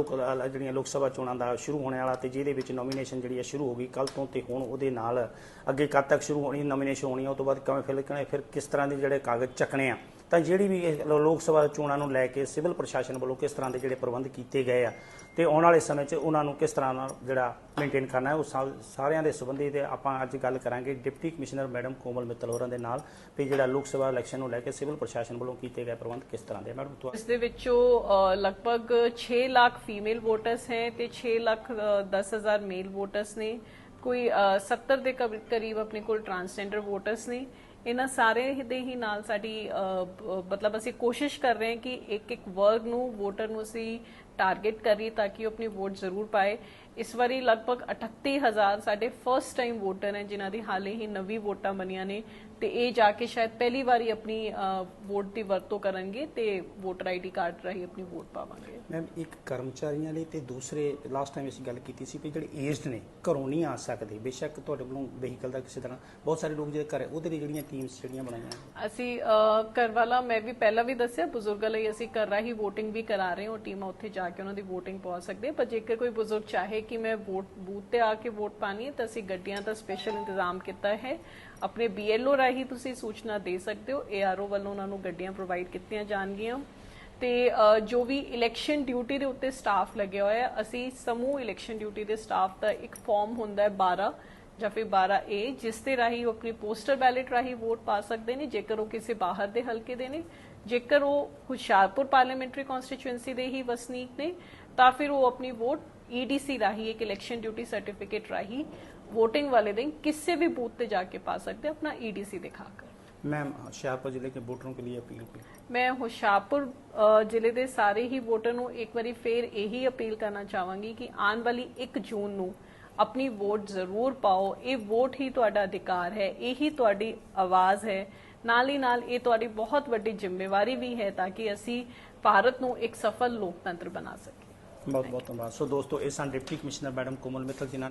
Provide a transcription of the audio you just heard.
ਲੋਕ ਜਿਹੜੀਆਂ ਲੋਕ ਸਭਾ ਚੋਣਾਂ ਦਾ ਸ਼ੁਰੂ ਹੋਣ ਵਾਲਾ ਤੇ ਜਿਹਦੇ ਵਿੱਚ ਨੋਮੀਨੇਸ਼ਨ ਜਿਹੜੀ ਹੈ ਸ਼ੁਰੂ ਹੋ ਗਈ ਕੱਲ ਤੋਂ ਤੇ ਹੁਣ ਉਹਦੇ ਨਾਲ ਅੱਗੇ ਕਦ ਤੱਕ ਸ਼ੁਰੂ ਹੋਣੀ ਨੋਮੀਨੇਸ਼ਨ ਹੋਣੀ ਆ, ਉਹ ਤੋਂ ਬਾਅਦ ਕਿਵੇਂ ਫਿਰ ਕਿਵੇਂ ਫਿਰ ਕਿਸ ਤਰ੍ਹਾਂ ਦੇ ਜਿਹੜੇ ਕਾਗਜ਼ ਚੱਕਣੇ ਆ। ਤਾਂ ਜਿਹੜੀ ਵੀ ਇਹ ਲੋਕ ਸਭਾ ਚੋਣਾਂ ਨੂੰ ਲੈ ਕੇ ਸਿਵਲ ਪ੍ਰਸ਼ਾਸਨ ਵੱਲੋਂ ਕਿਸ ਤਰ੍ਹਾਂ ਦੇ ਜਿਹੜੇ ਪ੍ਰਬੰਧ ਕੀਤੇ ਗਏ ਆ ਤੇ ਆਉਣ ਵਾਲੇ ਸਮੇਂ 'ਚ ਉਹਨਾਂ ਨੂੰ ਕਿਸ ਤਰ੍ਹਾਂ ਨਾਲ ਜਿਹੜਾ ਮੇਨਟੇਨ ਕਰਨਾ ਹੈ ਉਹ ਸਾਰਿਆਂ ਦੇ ਸੰਬੰਧੀ ਤੇ ਆਪਾਂ ਅੱਜ ਗੱਲ ਕਰਾਂਗੇ deputy commissioner madam Komal Mittal ਹੋਰਾਂ ਦੇ ਨਾਲ ਵੀ ਜਿਹੜਾ ਲੋਕ ਸਭਾ ਇਲੈਕਸ਼ਨ ਨੂੰ ਲੈ ਕੇ ਸਿਵਲ ਪ੍ਰਸ਼ਾਸਨ ਵੱਲੋਂ ਕੀਤੇ ਗਏ ਪ੍ਰਬੰਧ ਕਿਸ ਤਰ੍ਹਾਂ ਦੇ ਮੈਡਮ ਤੁਹਾ- ਇਸ ਦੇ ਵਿੱਚੋਂ ਲਗਭਗ 6 ਲੱਖ ਫੀਮੇਲ ਵੋਟਰਸ ਹੈ ਤੇ 6 ਲੱਖ 10000 ਮੇਲ ਵੋਟਰਸ ਨੇ। ਕੋਈ ਅ, 70 ਦੇ ਕਰੀਬ ਆਪਣੇ ਕੋਲ ਟਰਾਂਸਜੈਂਡਰ ਵੋਟਰਸ ਨੇ। ਇਹਨਾਂ ਸਾਰੇ ਦੇ ਹੀ ਨਾਲ ਸਾਡੀ ਮਤਲਬ ਅਸੀਂ ਕੋਸ਼ਿਸ਼ ਕਰ ਰਹੇ ਹਾਂ ਕਿ ਇੱਕ ਇੱਕ ਵਰਗ ਨੂੰ, ਵੋਟਰ ਨੂੰ ਅਸੀਂ ਟਾਰਗੇਟ ਕਰੀਏ ਤਾਂ ਕਿ ਉਹ ਆਪਣੀ ਵੋਟ ਜ਼ਰੂਰ ਪਾਏ। ਇਸ ਵਾਰੀ ਲਗਭਗ 38000 ਸਾਡੇ ਫਰਸਟ ਟਾਈਮ ਵੋਟਰ ਹੈ ਜਿਨ੍ਹਾਂ ਦੀ ਹਾਲੇ ਹੀ ਨਵੀਂ ਵੋਟਾਂ ਬਣੀਆਂ ਨੇ। ਤੇ ਇਹ ਜਾ ਕੇ ਸ਼ਾਇਦ ਪਹਿਲੀ ਵਾਰੀ ਆਪਣੀ ਵੋਟ ਦੀ ਵਰਤੋਂ ਕਰਨਗੇ ਤੇ ਵੋਟਰ ਆਈਡੀ ਕਾਰਡ ਰਾਹੀਂ ਆਪਣੀ ਵੋਟ ਪਾਵਾਂਗੇ। ਮੈਮ ਇੱਕ ਕਰਮਚਾਰੀਆਂ ਲਈ ਤੇ ਦੂਸਰੇ ਲਾਸਟ ਟਾਈਮ ਅਸੀਂ ਗੱਲ ਕੀਤੀ ਸੀ ਵੀ ਜਿਹੜੇ ਏਜਡ ਨੇ ਘਰੋਂ ਨਹੀਂ ਆ ਸਕਦੇ। ਬੇਸ਼ੱਕ ਤੁਹਾਡੇ ਕੋਲੋਂ ਵਹੀਕਲ ਦਾ ਕਿਸੇ ਤਰ੍ਹਾਂ ਬਹੁਤ ਸਾਰੇ ਲੋਕ ਜਿਹੜੇ ਘਰ ਉਹਦੇ ਲਈ ਜਿਹੜੀਆਂ ਟੀਮਸ ਜਿਹੜੀਆਂ ਬਣਾਈਆਂ ਅਸੀਂ ਘਰ ਵਾਲਾ ਮੈਂ ਵੀ ਪਹਿਲਾਂ ਵੀ ਦੱਸਿਆ ਬਜ਼ੁਰਗਾਂ ਲਈ ਅਸੀਂ ਘਰ ਰਾਹੀਂ VOTING ਵੀ ਕਰਾ ਰਹੇ ਹਾਂ ਉਹ ਟੀਮਾਂ ਉੱਥੇ ਜਾ ਕੇ ਉਹਨਾਂ ਦੀ VOTING ਪਵਾ ਸਕਦੇ। ਪਰ ਜੇਕਰ ਕੋਈ ਬਜ਼ੁਰਗ ਚਾਹੇ ਕਿ ਮੈਂ ਵੋਟ, ਬੂਥ ਤੇ ਆ ਕੇ ਵੋਟ ਪਾਣੀ ਹੈ ਤਾਂ ਅਸੀਂ ਗੱਡੀਆਂ ਦਾ ਸਪੈਸ਼ਲ ਇੰਤਜ਼ਾਮ ਕੀਤਾ ਹੈ। ਆਪਣੇ BLO ਰਾਹੀਂ ਤੁਸੀਂ ਸੂਚਨਾ ਦੇ ਸਕਦੇ ਹੋ ARO ਵੱਲੋਂ ਉਹਨਾਂ ਨੂੰ ਗੱਡੀਆਂ ਪ੍ਰੋਵਾਈਡ ਕੀਤੀਆਂ ਜਾਣਗੀਆਂ। ਤੇ ਜੋ ਵੀ ਇਲੈਕਸ਼ਨ ਡਿਊਟੀ ਦੇ ਉੱਤੇ ਸਟਾਫ ਲੱਗਿਆ ਹੋਇਆ ਹੈ ਅਸੀਂ ਸਮੂਹ ਇਲੈਕਸ਼ਨ ਡਿਊਟੀ ਦੇ ਸਟਾਫ ਦਾ ਇੱਕ ਫਾਰਮ ਹੁੰਦਾ ਹੈ 12 ਜਾਂ ਫਿਰ 12A ਜਿਸ ਦੇ ਰਾਹੀਂ ਉਹ ਆਪਣੀ ਪੋਸਟਲ ਬੈਲਟ ਰਾਹੀਂ ਵੋਟ ਪਾ ਸਕਦੇ ਨੇ, ਜੇਕਰ ਉਹ ਕਿਸੇ ਬਾਹਰ ਦੇ ਹਲਕੇ ਦੇ ਨੇ, ਜੇਕਰ ਉਹ ਹੁਸ਼ਿਆਰਪੁਰ ਪਾਰਲੀਮੈਂਟਰੀ ਕਨਸਟੀਚੁਐਂਸੀ ਦੇ ਹੀ ਵਸਨੀਕ ਨੇ, ਤਾਂ ਫਿਰ ਉਹ ਆਪਣੀ ਵੋਟ EDC ਰਾਹੀਂ ਇੱਕ ਇਲੈਕਸ਼ਨ ਡਿਊਟੀ ਸਰਟੀਫਿਕੇਟ ਰਾਹੀਂ VOTING ਵਾਲੇ ਦਿਨ ਕਿਸੇ ਵੀ ਬੂਥ ਤੇ ਜਾ ਕੇ ਪਾ ਸਕਦੇ हैं, अपना EDC दिखाकर मैम ਹੁਸ਼ਿਆਰਪੁਰ ਜ਼ਿਲ੍ਹੇ के वोटरों के लिए अपील की ਮੈਂ ਹੁਸ਼ਿਆਰਪੁਰ ਅ, ਜ਼ਿਲ੍ਹੇ ਦੇ ਸਾਰੇ ਹੀ ਵੋਟਰ ਨੂੰ ਇੱਕ ਵਾਰੀ ਫੇਰ ਇਹੀ ਅਪੀਲ ਕਰਨਾ ਚਾਹਾਂਗੀ ਕਿ ਆਉਣ ਵਾਲੀ 1 ਜੂਨ ਨੂੰ ਆਪਣੀ ਵੋਟ ਜ਼ਰੂਰ ਪਾਓ ਇਹ ਵੋਟ ਹੀ ਤੁਹਾਡਾ ਅਧਿਕਾਰ ਹੈ ਇਹੀ ਤੁਹਾਡੀ ਆਵਾਜ਼ ਹੈ ਨਾਲ ਹੀ ਨਾਲ ਇਹ ਤੁਹਾਡੀ ਬਹੁਤ ਵੱਡੀ ਜ਼ਿੰਮੇਵਾਰੀ ਵੀ ਹੈ ਤਾਂ ਕਿ ਅਸੀਂ ਭਾਰਤ ਨੂੰ ਇੱਕ ਸਫਲ ਲੋਕਤੰਤਰ ਬਣਾ ਸਕੀਏ ਬਹੁਤ ਬਹੁਤ ਧੰਨਵਾਦ। ਸੋ ਦੋਸਤੋ ਇਹ ਸਨ deputy commissioner madam Komal Mittal ਜਿਨ੍ਹਾਂ